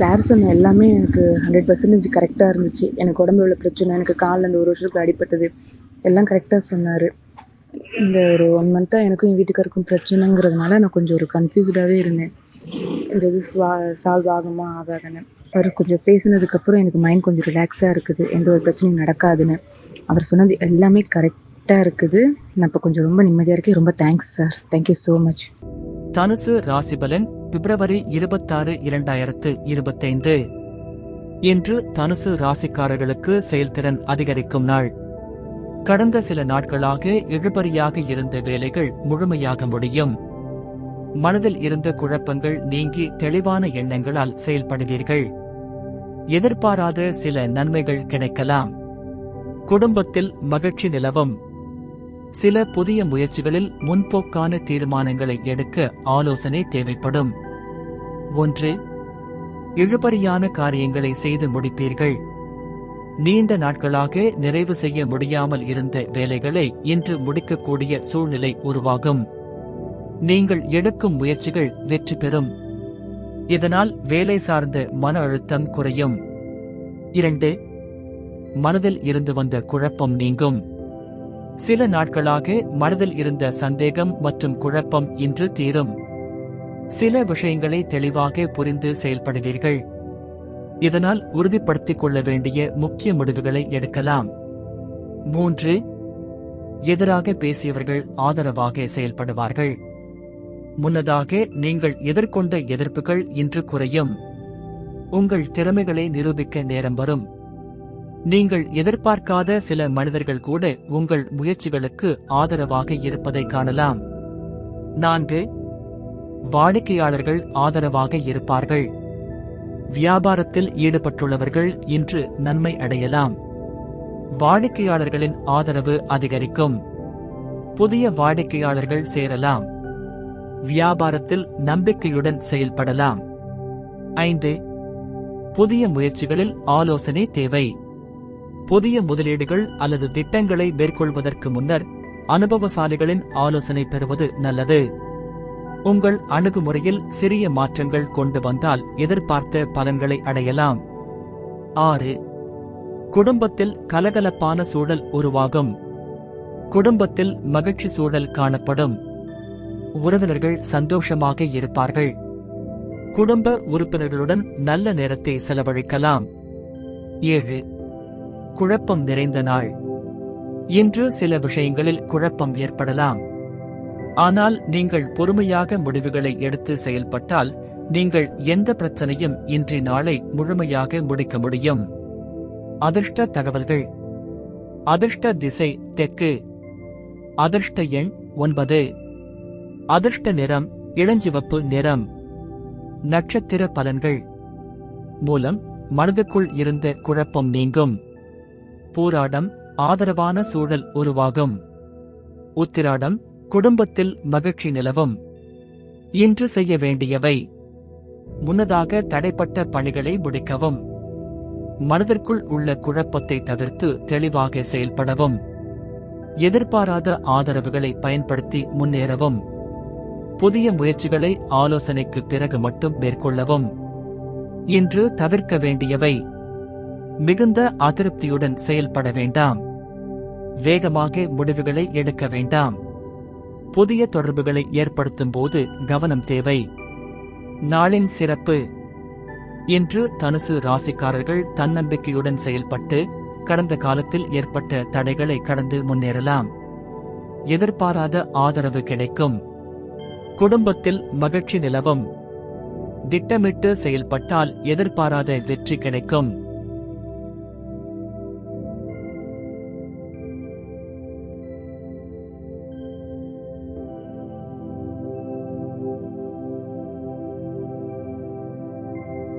Sir சொன்ன எல்லாமே எனக்கு ஹண்ட்ரட் பர்சன்டேஜ் கரெக்டாக இருந்துச்சு. எனக்கு உடம்புல உள்ள பிரச்சனை எனக்கு காலில் இந்த ஒரு வருஷத்துக்கு அடிப்பட்டது எல்லாம் கரெக்டாக சொன்னார். இந்த ஒரு ஒன் மந்த்தாக எனக்கும் என் வீட்டுக்காருக்கும் பிரச்சனைங்கிறதுனால நான் கொஞ்சம் ஒரு கன்ஃபியூஸ்டாகவே இருந்தேன். இந்த இது ஸ்வா சால்வ் ஆகுமா ஆகாதுன்னு. அவர் கொஞ்சம் பேசினதுக்கப்புறம் எனக்கு மைண்ட் கொஞ்சம் ரிலாக்ஸாக இருக்குது. எந்த ஒரு பிரச்சனையும் நடக்காதுன்னு. அவர் சொன்னது எல்லாமே கரெக்டாக இருக்குது. நான் இப்போ கொஞ்சம் ரொம்ப நிம்மதியாக இருக்கேன். ரொம்ப thanks sir thank you so much தனுசு ராசிபலன் பிப்ரவரி இருபத்தாறு இரண்டாயிரத்து இருபத்தைந்து. இன்று தனுசு ராசிக்காரர்களுக்கு செயல்திறன் அதிகரிக்கும் நாள். கடந்த சில நாட்களாக இழுபறியாக இருந்த வேலைகள் முழுமையாக முடியும். மனதில் இருந்த குழப்பங்கள் நீங்கி தெளிவான எண்ணங்களால் செயல்படுவீர்கள். எதிர்பாராத சில நன்மைகள் கிடைக்கலாம். குடும்பத்தில் மகிழ்ச்சி நிலவும். சில புதிய முயற்சிகளில் முன்போக்கான தீர்மானங்களை எடுக்க ஆலோசனை தேவைப்படும். ஒன்று இழுபறியான காரியங்களை செய்து முடிப்பீர்கள். நீண்ட நாட்களாக நிறைவு செய்ய முடியாமல் இருந்த வேலைகளை இன்று முடிக்கக்கூடிய சூழ்நிலை உருவாகும். நீங்கள் எடுக்கும் முயற்சிகள் வெற்றி பெறும். இதனால் வேலை சார்ந்த மன அழுத்தம் குறையும். இரண்டு மனதில் இருந்து வந்த குழப்பம் நீங்கும். சில நாட்களாக மனதில் இருந்த சந்தேகம் மற்றும் குழப்பம் இன்று தீரும். சில விஷயங்களை தெளிவாக புரிந்து செயல்படுவீர்கள். இதனால் உறுதிப்படுத்திக் கொள்ள வேண்டிய முக்கிய முடிவுகளை எடுக்கலாம். மூன்று எதிராக பேசியவர்கள் ஆதரவாக செயல்படுவார்கள். முன்னதாக நீங்கள் எதிர்கொண்ட எதிர்ப்புகள் இன்று குறையும். உங்கள் திறமைகளை நிரூபிக்க நேரம் வரும். நீங்கள் எதிர்பார்க்காத சில மனிதர்கள் கூட உங்கள் முயற்சிகளுக்கு ஆதரவாக இருப்பதை காணலாம். நான்கு வாடிக்கையாளர்கள் ஆதரவாக இருப்பார்கள். வியாபாரத்தில் ஈடுபட்டுள்ளவர்கள் இன்று நன்மை அடையலாம். வாடிக்கையாளர்களின் ஆதரவு அதிகரிக்கும். புதிய வாடிக்கையாளர்கள் சேரலாம். வியாபாரத்தில் நம்பிக்கையுடன் செயல்படலாம். ஐந்து புதிய முயற்சிகளில் ஆலோசனை தேவை. புதிய முதலீடுகள் அல்லது திட்டங்களை மேற்கொள்வதற்கு முன்னர் அனுபவசாலிகளின் ஆலோசனை பெறுவது நல்லது. உங்கள் அணுகுமுறையில் சிறிய மாற்றங்கள் கொண்டு வந்தால் எதிர்பார்த்த பலன்களை அடையலாம். ஆறு. குடும்பத்தில் கலகலப்பான சூழல் உருவாகும். குடும்பத்தில் மகிழ்ச்சி சூழல் காணப்படும். உறவினர்கள் சந்தோஷமாக இருப்பார்கள். குடும்ப உறுப்பினர்களுடன் நல்ல நேரத்தை செலவழிக்கலாம். ஏழு. குழப்பம் நிறைந்த நாள். இன்று சில விஷயங்களில் குழப்பம் ஏற்படலாம். ஆனால் நீங்கள் பொறுமையாக முடிவுகளை எடுத்து செயல்பட்டால் நீங்கள் எந்த பிரச்சனையும் இன்றி நாளை முழுமையாக முடிக்க முடியும். அதிர்ஷ்ட தகவல்கள். அதிர்ஷ்ட திசை தெற்கு. அதிர்ஷ்ட எண் ஒன்பது. அதிர்ஷ்ட நிறம் இளஞ்சிவப்பு நிறம். நட்சத்திர பலன்கள். மூலம் மனதுக்குள் இருந்த குழப்பம் நீங்கும். பூராடம் ஆதரவான சூழல் உருவாகும். உத்திராடம் குடும்பத்தில் மகிழ்ச்சி நிலவும். இன்று செய்ய வேண்டியவை முன்னதாக தடைப்பட்ட பணிகளை முடிக்கவும். மனதிற்குள் உள்ள குழப்பத்தை தவிர்த்து தெளிவாக செயல்படவும். எதிர்பாராத ஆதரவுகளை பயன்படுத்தி முன்னேறவும். புதிய முயற்சிகளை ஆலோசனைக்கு பிறகு மட்டும் மேற்கொள்ளவும். இன்று தவிர்க்க வேண்டியவை மிகுந்த அதிருப்தியுடன் செயல்பட வேண்டாம். வேகமாக முடிவுகளை எடுக்க வேண்டாம். புதிய தொடர்புகளை ஏற்படுத்தும் போது கவனம் தேவை. நாளின் சிறப்பு. இன்று தனுசு ராசிக்காரர்கள் தன்னம்பிக்கையுடன் செயல்பட்டு கடந்த காலத்தில் ஏற்பட்ட தடைகளை கடந்து முன்னேறலாம். எதிர்பாராத ஆதரவு கிடைக்கும். குடும்பத்தில் மகிழ்ச்சி நிலவும். திட்டமிட்டு செயல்பட்டால் எதிர்பாராத வெற்றி கிடைக்கும்.